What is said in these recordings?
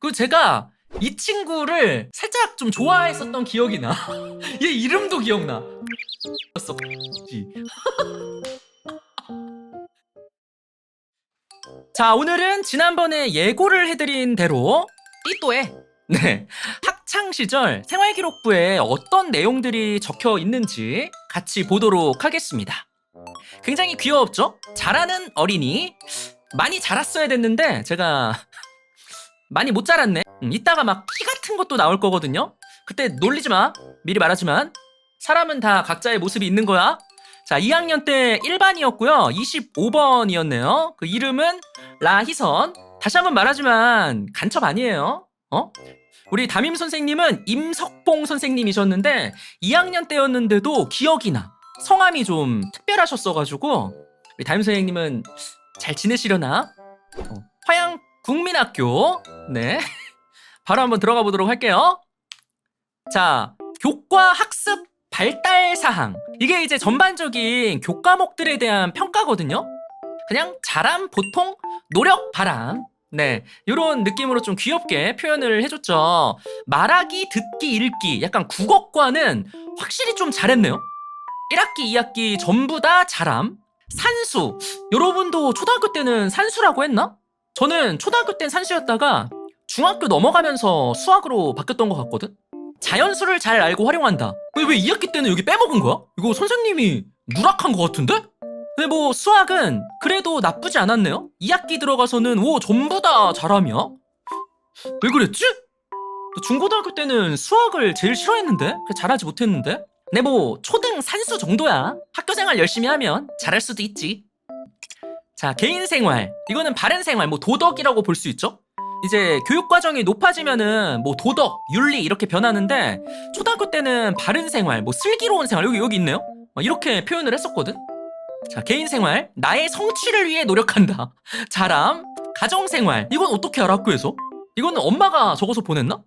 그 제가 이 친구를 살짝 좀 좋아했었던 기억이 나. 얘 이름도 기억나. 었어. 자, 오늘은 지난번에 예고를 해드린 대로 띠또에 네 학창 시절 생활기록부에 어떤 내용들이 적혀 있는지 같이 보도록 하겠습니다. 굉장히 귀여웠죠? 자라는 어린이 많이 자랐어야 됐는데 제가 많이 못 자랐네. 음, 이따가 막 피 같은 것도 나올 거거든요. 그때 놀리지 마. 미리 말하지만 사람은 다 각자의 모습이 있는 거야. 자, 2학년 때 1반이었고요. 25번이었네요. 그 이름은 라희선. 다시 한번 말하지만 간첩 아니에요. 어? 우리 담임 선생님은 임석봉 선생님이셨는데 2학년 때였는데도 기억이 나. 성함이 좀 특별하셨어가지고 우리 담임 선생님은 잘 지내시려나? 어, 화양 국민학교. 네. 바로 한번 들어가 보도록 할게요. 자, 교과 학습 발달 사항. 이게 이제 전반적인 교과목들에 대한 평가거든요. 그냥 잘함, 보통, 노력, 바람. 네, 이런 느낌으로 좀 귀엽게 표현을 해줬죠. 말하기, 듣기, 읽기. 약간 국어과는 확실히 좀 잘했네요. 1학기, 2학기 전부 다 잘함. 산수. 여러분도 초등학교 때는 산수라고 했나? 저는 초등학교 땐 산수였다가 중학교 넘어가면서 수학으로 바뀌었던 것 같거든? 자연수를 잘 알고 활용한다. 왜, 왜 2학기 때는 여기 빼먹은 거야? 이거 선생님이 누락한 것 같은데? 근데 뭐 수학은 그래도 나쁘지 않았네요. 2학기 들어가서는 오 전부 다 잘함이야. 왜 그랬지? 나 중고등학교 때는 수학을 제일 싫어했는데 잘하지 못했는데. 근데 뭐 초등 산수 정도야. 학교 생활 열심히 하면 잘할 수도 있지. 자 개인 생활 이거는 바른 생활 뭐 도덕이라고 볼 수 있죠. 이제 교육 과정이 높아지면은 뭐 도덕, 윤리 이렇게 변하는데 초등학교 때는 바른 생활, 뭐 슬기로운 생활 여기 여기 있네요. 막 이렇게 표현을 했었거든. 자, 개인 생활, 나의 성취를 위해 노력한다. 자람, 가정 생활. 이건 어떻게 알아 학교에서? 이거는 엄마가 적어서 보냈나?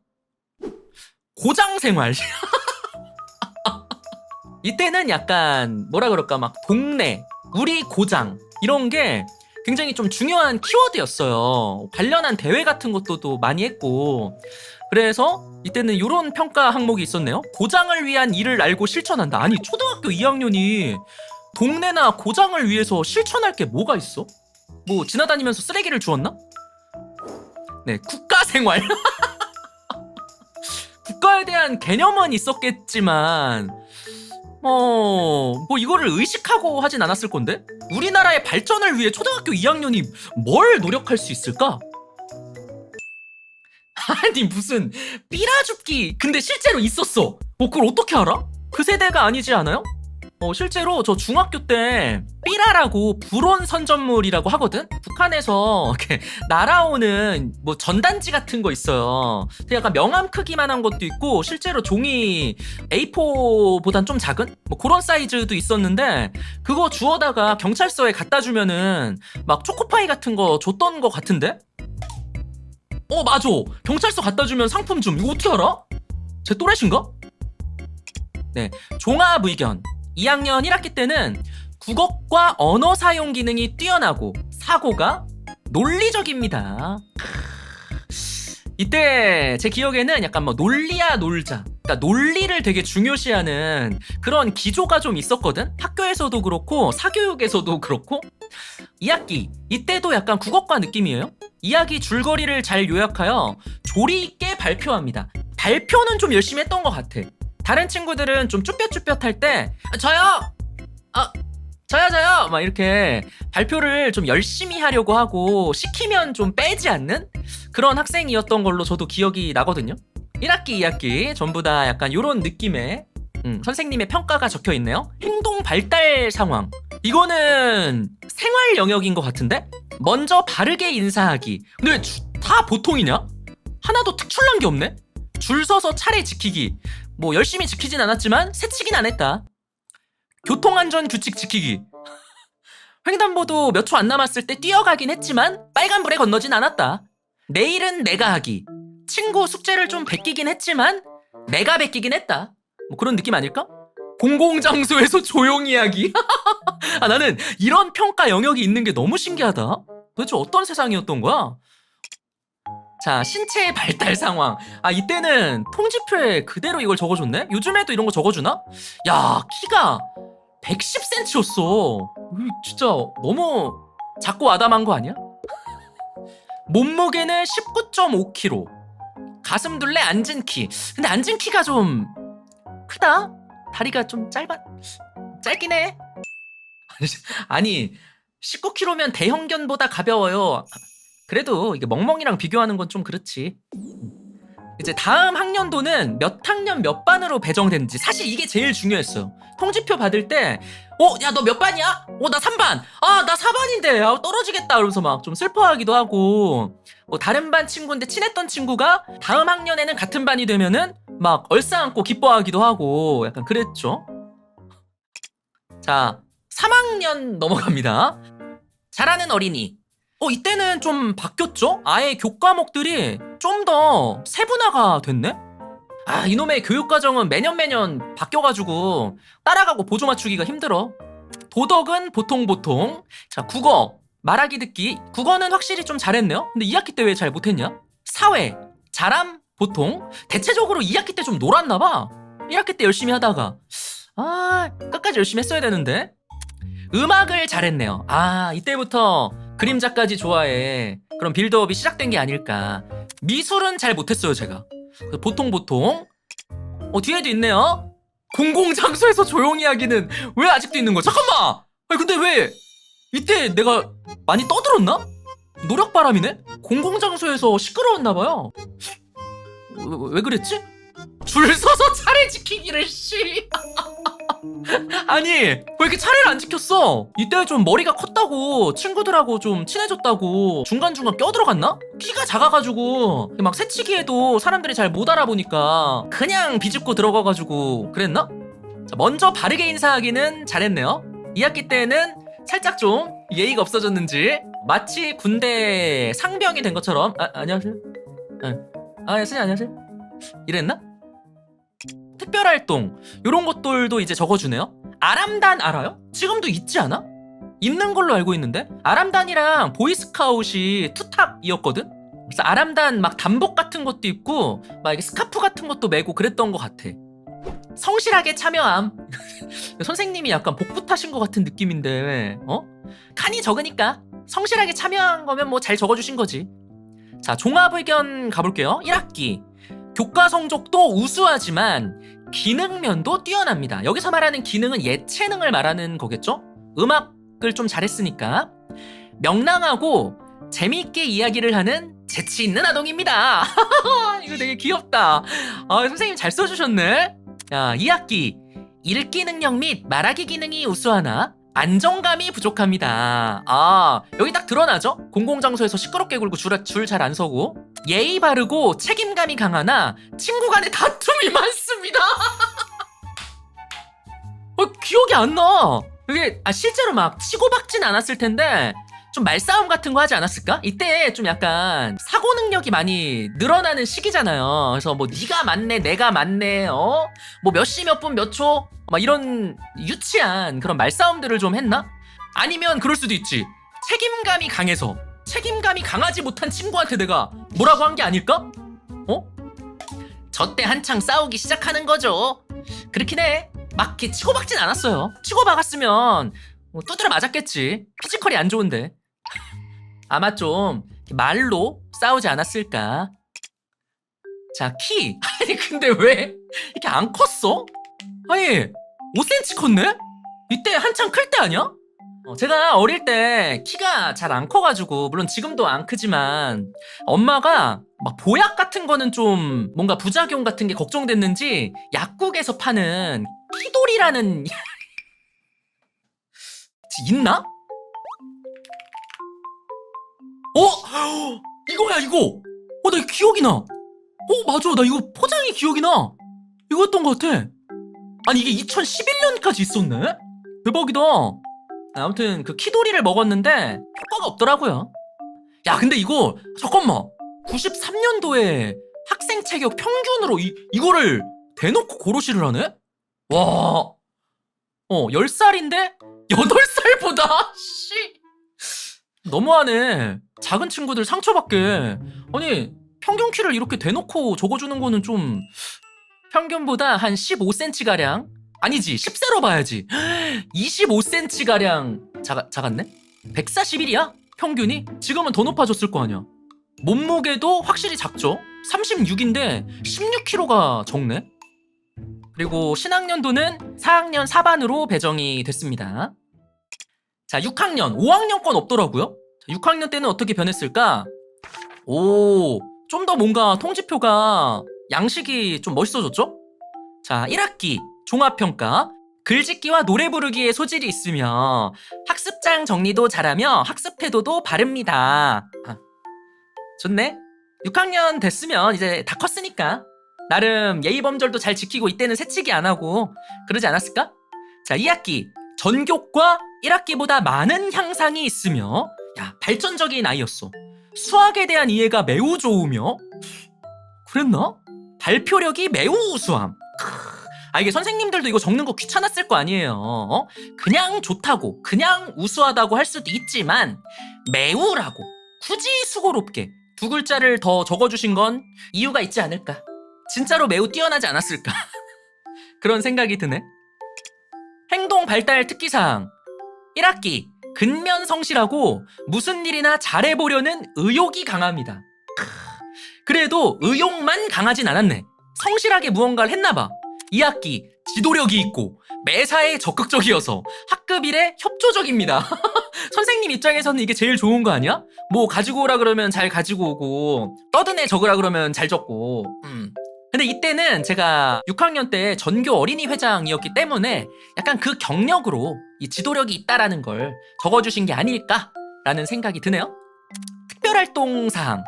고장 생활. 이때는 약간 뭐라 그럴까 막 동네, 우리 고장 이런 게 굉장히 좀 중요한 키워드였어요. 관련한 대회 같은 것도 또 많이 했고. 그래서 이때는 이런 평가 항목이 있었네요. 고장을 위한 일을 알고 실천한다. 아니, 초등학교 2학년이 동네나 고장을 위해서 실천할 게 뭐가 있어? 뭐, 지나다니면서 쓰레기를 주웠나? 네, 국가 생활. 국가에 대한 개념은 있었겠지만, 어, 뭐 이거를 의식하고 하진 않았을 건데? 우리나라의 발전을 위해 초등학교 2학년이 뭘 노력할 수 있을까? 아니 무슨 삐라줍기 근데 실제로 있었어 어 그걸 어떻게 알아? 그 세대가 아니지 않아요? 어 실제로 저 중학교 때 삐라라고 불온 선전물이라고 하거든? 북한에서 이렇게 날아오는 뭐 전단지 같은 거 있어요 되게 약간 명함 크기만 한 것도 있고 실제로 종이 A4보단 좀 작은 뭐 그런 사이즈도 있었는데 그거 주워다가 경찰서에 갖다 주면은 막 초코파이 같은 거 줬던 거 같은데? 어 맞아 경찰서 갖다 주면 상품 좀 이거 어떻게 알아? 제 또래신가? 네 종합 의견 2학년 1학기 때는 국어과 언어 사용 기능이 뛰어나고 사고가 논리적입니다. 이때 제 기억에는 약간 뭐 논리야 놀자. 그러니까 논리를 되게 중요시하는 그런 기조가 좀 있었거든. 학교에서도 그렇고 사교육에서도 그렇고. 2학기 이때도 약간 국어과 느낌이에요. 이야기 줄거리를 잘 요약하여 조리 있게 발표합니다. 발표는 좀 열심히 했던 것 같아. 다른 친구들은 좀 쭈뼛쭈뼛할 때 아, 저요, 아 저요 저요 막 이렇게 발표를 좀 열심히 하려고 하고 시키면 좀 빼지 않는 그런 학생이었던 걸로 저도 기억이 나거든요. 1학기, 2학기 전부 다 약간 이런 느낌의 음, 선생님의 평가가 적혀 있네요. 행동 발달 상황. 이거는 생활 영역인 것 같은데? 먼저 바르게 인사하기. 근데 왜다 보통이냐? 하나도 특출난 게 없네? 줄 서서 차례 지키기. 뭐 열심히 지키진 않았지만 새치긴 안 했다. 교통안전 규칙 지키기. 횡단보도 몇 초 안 남았을 때 뛰어가긴 했지만 빨간불에 건너진 않았다. 내일은 내가 하기. 친구 숙제를 좀 베끼긴 했지만 내가 베끼긴 했다. 뭐 그런 느낌 아닐까? 공공장소에서 조용히 하기. 아, 나는 이런 평가 영역이 있는 게 너무 신기하다. 도대체 어떤 세상이었던 거야? 자, 신체의 발달 상황. 아, 이때는 통지표에 그대로 이걸 적어줬네? 요즘에도 이런 거 적어주나? 야, 키가 110cm였어. 진짜 너무 작고 아담한 거 아니야? 몸무게는 19.5kg. 가슴 둘레 앉은 키. 근데 앉은 키가 좀 크다? 다리가 좀 짧아. 짧긴 해. 아니, 19kg면 대형견보다 가벼워요. 그래도 이게 멍멍이랑 비교하는 건 좀 그렇지. 이제 다음 학년도는 몇 학년 몇 반으로 배정됐는지 사실 이게 제일 중요했어요. 통지표 받을 때, 어, 야, 너 몇 반이야? 어, 나 3반. 아, 나 4반인데. 아, 떨어지겠다. 그러면서 막 좀 슬퍼하기도 하고, 뭐 다른 반 친구인데 친했던 친구가 다음 학년에는 같은 반이 되면은 막 얼싸안고 기뻐하기도 하고 약간 그랬죠. 자, 3학년 넘어갑니다. 잘하는 어린이. 어, 이때는 좀 바뀌었죠? 아예 교과목들이 좀 더 세분화가 됐네? 아, 이놈의 교육과정은 매년 매년 바뀌어가지고 따라가고 보조 맞추기가 힘들어. 도덕은 보통 보통. 자, 국어. 말하기 듣기. 국어는 확실히 좀 잘했네요? 근데 2학기 때 왜 잘 못했냐? 사회. 잘함. 보통. 대체적으로 2학기 때 좀 놀았나봐. 1학기 때 열심히 하다가. 아, 끝까지 열심히 했어야 되는데. 음악을 잘했네요. 아, 이때부터 그림자까지 좋아해. 그럼 빌드업이 시작된 게 아닐까. 미술은 잘 못했어요, 제가. 보통 보통. 어, 뒤에도 있네요. 공공장소에서 조용히 하기는 왜 아직도 있는 거야? 잠깐만! 아니, 근데 왜 이때 내가 많이 떠들었나? 노력바람이네? 공공장소에서 시끄러웠나봐요. 왜, 왜 그랬지? 줄 서서 차례 지키기를 씨. 아니 왜 이렇게 차례를 안 지켰어? 이때 좀 머리가 컸다고 친구들하고 좀 친해졌다고 중간중간 껴들어갔나? 키가 작아가지고 막 새치기에도 사람들이 잘 못 알아보니까 그냥 비집고 들어가가지고 그랬나? 자, 먼저 바르게 인사하기는 잘했네요 2학기 때는 살짝 좀 예의가 없어졌는지 마치 군대 상병이 된 것처럼 아, 안녕하세요 네. 아 예, 선생님 안녕하세요 이랬나? 특별활동 이런 것들도 이제 적어주네요. 아람단 알아요? 지금도 있지 않아? 있는 걸로 알고 있는데 아람단이랑 보이스카웃이 투탑이었거든. 그래서 아람단 막 단복 같은 것도 있고 막 스카프 같은 것도 메고 그랬던 것 같아. 성실하게 참여함. 선생님이 약간 복부 타신 것 같은 느낌인데 어? 칸이 적으니까 성실하게 참여한 거면 뭐 잘 적어주신 거지. 자 종합 의견 가볼게요. 1학기 교과 성적도 우수하지만 기능면도 뛰어납니다. 여기서 말하는 기능은 예체능을 말하는 거겠죠? 음악을 좀 잘했으니까 명랑하고 재미있게 이야기를 하는 재치 있는 아동입니다. 이거 되게 귀엽다. 아, 선생님 잘 써주셨네. 야, 2학기 읽기 능력 및 말하기 기능이 우수하나 안정감이 부족합니다. 아, 여기 딱 드러나죠? 공공장소에서 시끄럽게 굴고 줄 잘 안 서고 예의 바르고 책임감이 강하나 친구 간에 다툼이 많습니다. 어, 기억이 안 나. 이게 아, 실제로 막 치고박진 않았을 텐데 좀 말싸움 같은 거 하지 않았을까? 이때 좀 약간 사고 능력이 많이 늘어나는 시기잖아요. 그래서 뭐 네가 맞네, 내가 맞네, 어? 뭐 몇 시 몇 분 몇 초? 막 이런 유치한 그런 말싸움들을 좀 했나? 아니면 그럴 수도 있지. 책임감이 강해서 책임감이 강하지 못한 친구한테 내가 뭐라고 한 게 아닐까? 어? 저때 한창 싸우기 시작하는 거죠. 그렇긴 해. 막 이렇게 치고박진 않았어요. 치고박았으면 뭐 두드려 맞았겠지. 피지컬이 안 좋은데. 아마 좀 말로 싸우지 않았을까. 자, 키. 아니, 근데 왜 이렇게 안 컸어? 아니, 5cm 컸네? 이때 한창 클 때 아니야? 어, 제가 어릴 때 키가 잘 안 커가지고 물론 지금도 안 크지만 엄마가 막 보약 같은 거는 좀 뭔가 부작용 같은 게 걱정됐는지 약국에서 파는 키돌이라는 있나? 어? 이거야 이거. 어 나 기억이 나 어 맞아. 나 이거 포장이 기억이 나. 이거였던 것 같아. 아니 이게 2011년까지 있었네? 대박이다. 아무튼 그 키도리를 먹었는데 효과가 없더라고요. 야 근데 이거 잠깐만. 93년도에 학생 체격 평균으로 이, 이거를 대놓고 고로시를 하네? 와, 어 10살인데? 8살보다? 씨 너무하네. 작은 친구들 상처받게. 아니 평균 키를 이렇게 대놓고 적어주는 거는 좀 평균보다 한 15cm 가량? 아니지 10세로 봐야지. 25cm 가량 작, 작았네? 141이야? 평균이? 지금은 더 높아졌을 거 아니야. 몸무게도 확실히 작죠? 36인데 16kg가 적네? 그리고 신학년도는 4학년 4반으로 배정이 됐습니다 자 6학년 5학년 건 없더라고요 자, 6학년 때는 어떻게 변했을까 오, 좀 더 뭔가 통지표가 양식이 좀 멋있어졌죠? 자, 1학기 종합평가. 글짓기와 노래 부르기에 소질이 있으며 학습장 정리도 잘하며 학습 태도도 바릅니다. 아, 좋네. 6학년 됐으면 이제 다 컸으니까 나름 예의 범절도 잘 지키고 이때는 새치기 안 하고 그러지 않았을까? 자, 2학기 전교과 1학기보다 많은 향상이 있으며 야, 발전적인 아이였어. 수학에 대한 이해가 매우 좋으며 그랬나? 발표력이 매우 우수함. 크, 아 이게 선생님들도 이거 적는 거 귀찮았을 거 아니에요. 어? 그냥 좋다고, 그냥 우수하다고 할 수도 있지만 매우라고 굳이 수고롭게 두 글자를 더 적어주신 건 이유가 있지 않을까? 진짜로 매우 뛰어나지 않았을까? 그런 생각이 드네. 행동 발달 특기사항 1학기 근면 성실하고 무슨 일이나 잘해보려는 의욕이 강합니다. 크, 그래도 의욕만 강하진 않았네. 성실하게 무언가를 했나봐. 2학기 지도력이 있고 매사에 적극적이어서 학급 일에 협조적입니다. 선생님 입장에서는 이게 제일 좋은 거 아니야? 뭐 가지고 오라 그러면 잘 가지고 오고 떠드네 적으라 그러면 잘 적고 음. 근데 이때는 제가 6학년 때 전교 어린이 회장이었기 때문에 약간 그 경력으로 이 지도력이 있다라는 걸 적어주신 게 아닐까라는 생각이 드네요. 특별활동 사항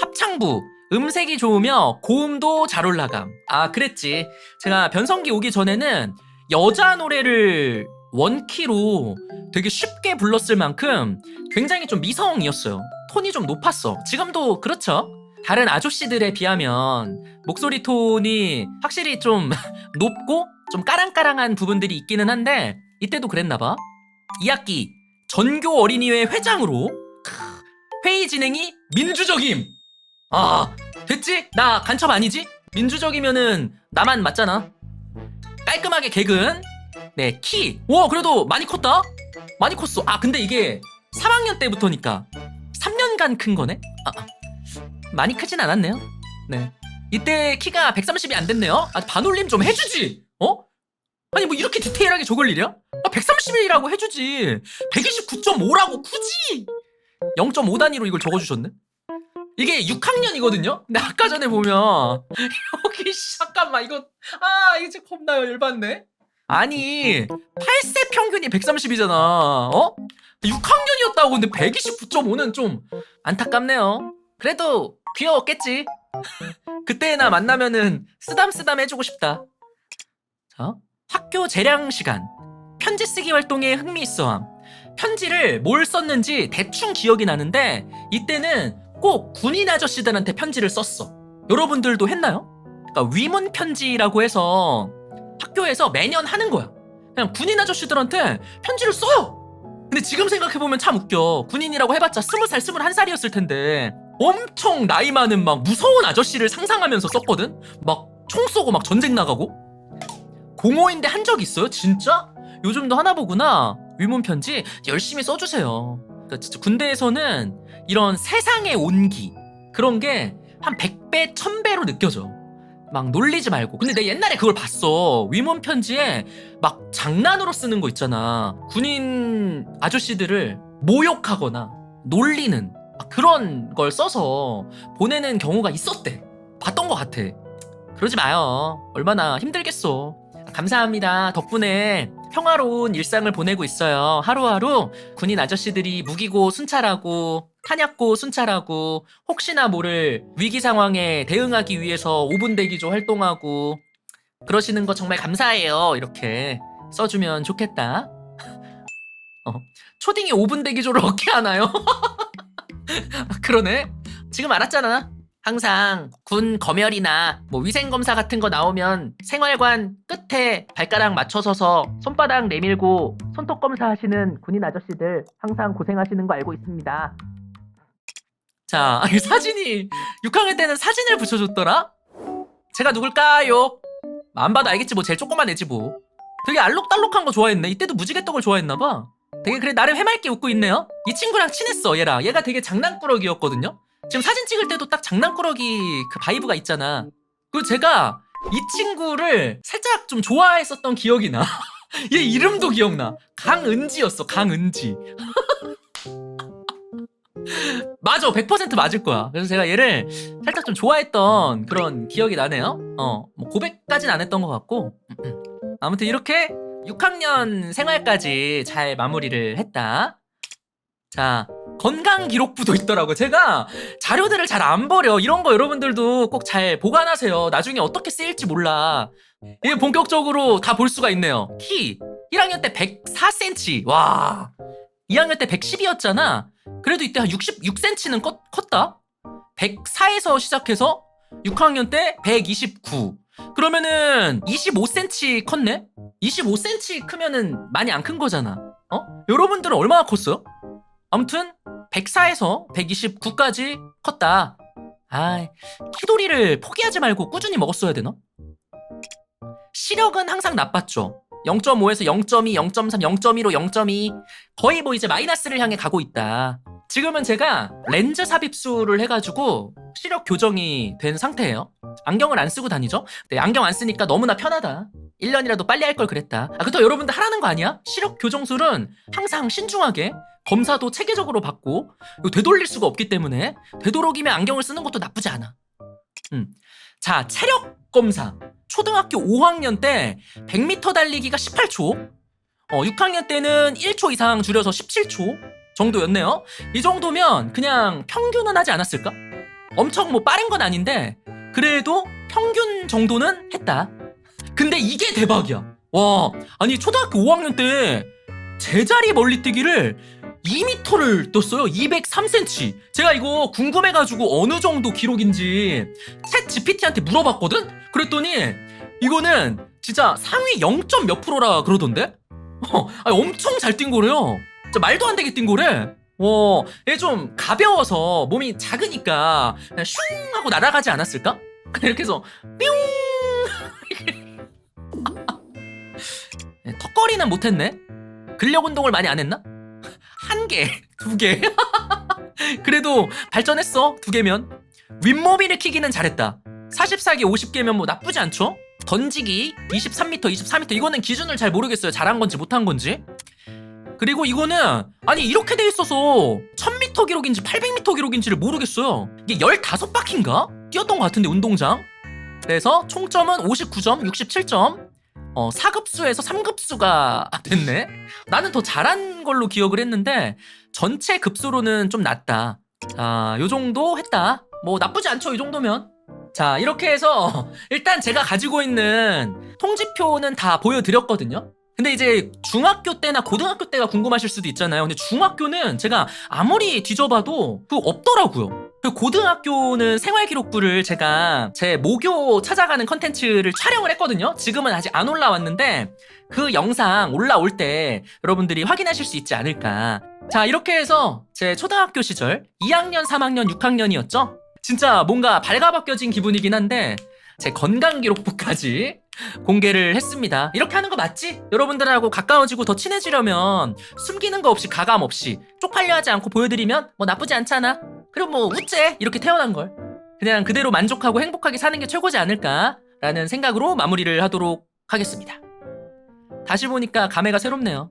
합창부 음색이 좋으며 고음도 잘 올라감. 아 그랬지. 제가 변성기 오기 전에는 여자 노래를 원키로 되게 쉽게 불렀을 만큼 굉장히 좀 미성이었어요. 톤이 좀 높았어. 지금도 그렇죠. 다른 아저씨들에 비하면 목소리 톤이 확실히 좀 높고 좀 까랑까랑한 부분들이 있기는 한데 이때도 그랬나봐. 2학기 전교 어린이회 회장으로 크, 회의 진행이 민주적임. 아 됐지? 나 간첩 아니지? 민주적이면은 나만 맞잖아. 깔끔하게 개근. 네 키. 와 그래도 많이 컸다. 많이 컸어. 아 근데 이게 3학년 때부터니까 3년간 큰 거네. 아, 아. 많이 크진 않았네요. 네. 이때 키가 130이 안 됐네요. 아, 반올림 좀 해주지. 어? 아니 뭐 이렇게 디테일하게 적을 일이야? 아, 130이라고 해주지. 129.5라고 굳이 0.5 단위로 이걸 적어주셨네. 이게 6학년이거든요. 근데 아까 전에 보면 여기 씨, 잠깐만 이거 아 이거 겁나요 열받네. 아니 8세 평균이 130이잖아. 어? 6학년이었다고 근데 129.5는 좀 안타깝네요. 그래도 귀여웠겠지. 그때나 만나면은 쓰담쓰담 해주고 싶다. 자, 학교 재량 시간. 편지 쓰기 활동에 흥미 있어함. 편지를 뭘 썼는지 대충 기억이 나는데 이때는 꼭 군인 아저씨들한테 편지를 썼어. 여러분들도 했나요? 그러니까 위문 편지라고 해서 학교에서 매년 하는 거야. 그냥 군인 아저씨들한테 편지를 써요. 근데 지금 생각해보면 참 웃겨. 군인이라고 해봤자 스무 살, 스물한 살이었을 텐데 엄청 나이 많은 막 무서운 아저씨를 상상하면서 썼거든? 막 총 쏘고 막 전쟁 나가고? 공허인데 한 적 있어요? 진짜? 요즘도 하나 보구나. 위문 편지 열심히 써주세요. 그러니까 진짜 군대에서는 이런 세상의 온기 그런 게 한 100배, 1000배로 느껴져. 막 놀리지 말고. 근데 내 옛날에 그걸 봤어. 위문 편지에 막 장난으로 쓰는 거 있잖아. 군인 아저씨들을 모욕하거나 놀리는 막 그런 걸 써서 보내는 경우가 있었대. 봤던 것 같아. 그러지 마요. 얼마나 힘들겠어. 감사합니다. 덕분에 평화로운 일상을 보내고 있어요. 하루하루 군인 아저씨들이 무기고 순찰하고 탄약고 순찰하고 혹시나 모를 위기 상황에 대응하기 위해서 5분 대기조 활동하고 그러시는 거 정말 감사해요. 이렇게 써주면 좋겠다. 어, 초딩이 5분 대기조를 어떻게 하나요? 그러네. 지금 알았잖아. 항상 군 검열이나 뭐 위생 검사 같은 거 나오면 생활관 끝에 발가락 맞춰 서서 손바닥 내밀고 손톱 검사 하시는 군인 아저씨들 항상 고생하시는 거 알고 있습니다. 자, 아니, 사진이 6학년 때는 사진을 붙여줬더라? 제가 누굴까요? 안 봐도 알겠지 뭐 제일 조그만 애지 뭐. 되게 알록달록한 거 좋아했네. 이때도 무지개떡을 좋아했나 봐. 되게 그래 나름 해맑게 웃고 있네요. 이 친구랑 친했어 얘랑. 얘가 되게 장난꾸러기였거든요. 지금 사진 찍을 때도 딱 장난꾸러기 그 바이브가 있잖아. 그리고 제가 이 친구를 살짝 좀 좋아했었던 기억이 나. 얘 이름도 기억나. 강은지였어. 강은지. 맞아. 100% 맞을 거야. 그래서 제가 얘를 살짝 좀 좋아했던 그런 기억이 나네요. 어, 뭐 고백까진 안 했던 것 같고. 아무튼 이렇게 6학년 생활까지 잘 마무리를 했다. 자, 건강 기록부도 있더라고. 제가 자료들을 잘 안 버려. 이런 거 여러분들도 꼭 잘 보관하세요. 나중에 어떻게 쓰일지 몰라. 이게 본격적으로 다 볼 수가 있네요. 키 1학년 때 104cm. 와. 2학년 때 110이었잖아. 그래도 이때 한 66cm는 컸, 컸다. 104에서 시작해서 6학년 때 129. 그러면은 25cm 컸네? 25cm 크면은 많이 안 큰 거잖아. 어? 여러분들은 얼마나 컸어요? 아무튼 104에서 129까지 컸다. 아, 키도리를 포기하지 말고 꾸준히 먹었어야 되나? 시력은 항상 나빴죠. 0.5에서 0.2, 0.3, 0.1로 0.2 거의 뭐 이제 마이너스를 향해 가고 있다. 지금은 제가 렌즈 삽입술을 해가지고 시력 교정이 된 상태예요. 안경을 안 쓰고 다니죠? 네, 안경 안 쓰니까 너무나 편하다. 1년이라도 빨리 할 걸 그랬다. 아, 그렇다 여러분들 하라는 거 아니야? 시력 교정술은 항상 신중하게 검사도 체계적으로 받고 되돌릴 수가 없기 때문에 되도록이면 안경을 쓰는 것도 나쁘지 않아. 음. 자, 체력 검사. 초등학교 5학년 때 100m 달리기가 18초. 어, 6학년 때는 1초 이상 줄여서 17초 정도였네요. 이 정도면 그냥 평균은 하지 않았을까? 엄청 뭐 빠른 건 아닌데 그래도 평균 정도는 했다. 근데 이게 대박이야. 와, 아니 초등학교 5학년 때 제자리 멀리뛰기를 2m를 떴어요. 203cm. 제가 이거 궁금해가지고 어느 정도 기록인지 챗 GPT한테 물어봤거든? 그랬더니 이거는 진짜 상위 0. 몇 프로라 그러던데? 어, 아니, 엄청 잘 뛴 거래요. 진짜 말도 안 되게 뛴 거래. 와, 얘좀 가벼워서 몸이 작으니까 그냥 슝 하고 날아가지 않았을까? 이렇게 해서 뿅! 네, 턱걸이는 못했네. 근력 운동을 많이 안 했나? 한 개, 두 개. 그래도 발전했어. 두 개면. 윗몸 일으키기는 잘했다. 44개, 50개면 뭐 나쁘지 않죠? 던지기 23m, 24m 이거는 기준을 잘 모르겠어요. 잘한 건지 못한 건지. 그리고 이거는 아니 이렇게 돼 있어서 1000m 기록인지 800m 기록인지를 모르겠어요. 이게 15바퀴인가? 뛰었던 것 같은데 운동장. 그래서 총점은 59점, 67점. 어, 4급수에서 3급수가 됐네. 나는 더 잘한 걸로 기억을 했는데 전체 급수로는 좀 낮다. 자, 요 정도 했다. 뭐 나쁘지 않죠, 이 정도면. 자, 이렇게 해서 일단 제가 가지고 있는 통지표는 다 보여드렸거든요. 근데 이제 중학교 때나 고등학교 때가 궁금하실 수도 있잖아요. 근데 중학교는 제가 아무리 뒤져봐도 그 없더라고요. 그 고등학교는 생활기록부를 제가 제 모교 찾아가는 컨텐츠를 촬영을 했거든요. 지금은 아직 안 올라왔는데 그 영상 올라올 때 여러분들이 확인하실 수 있지 않을까. 자, 이렇게 해서 제 초등학교 시절 2학년, 3학년, 6학년이었죠. 진짜 뭔가 발가벗겨진 기분이긴 한데 제 건강 기록부까지 공개를 했습니다. 이렇게 하는 거 맞지? 여러분들하고 가까워지고 더 친해지려면 숨기는 거 없이 가감 없이 쪽팔려 하지 않고 보여드리면 뭐 나쁘지 않잖아. 그럼 뭐 우째 이렇게 태어난 걸. 그냥 그대로 만족하고 행복하게 사는 게 최고지 않을까라는 생각으로 마무리를 하도록 하겠습니다. 다시 보니까 감회가 새롭네요.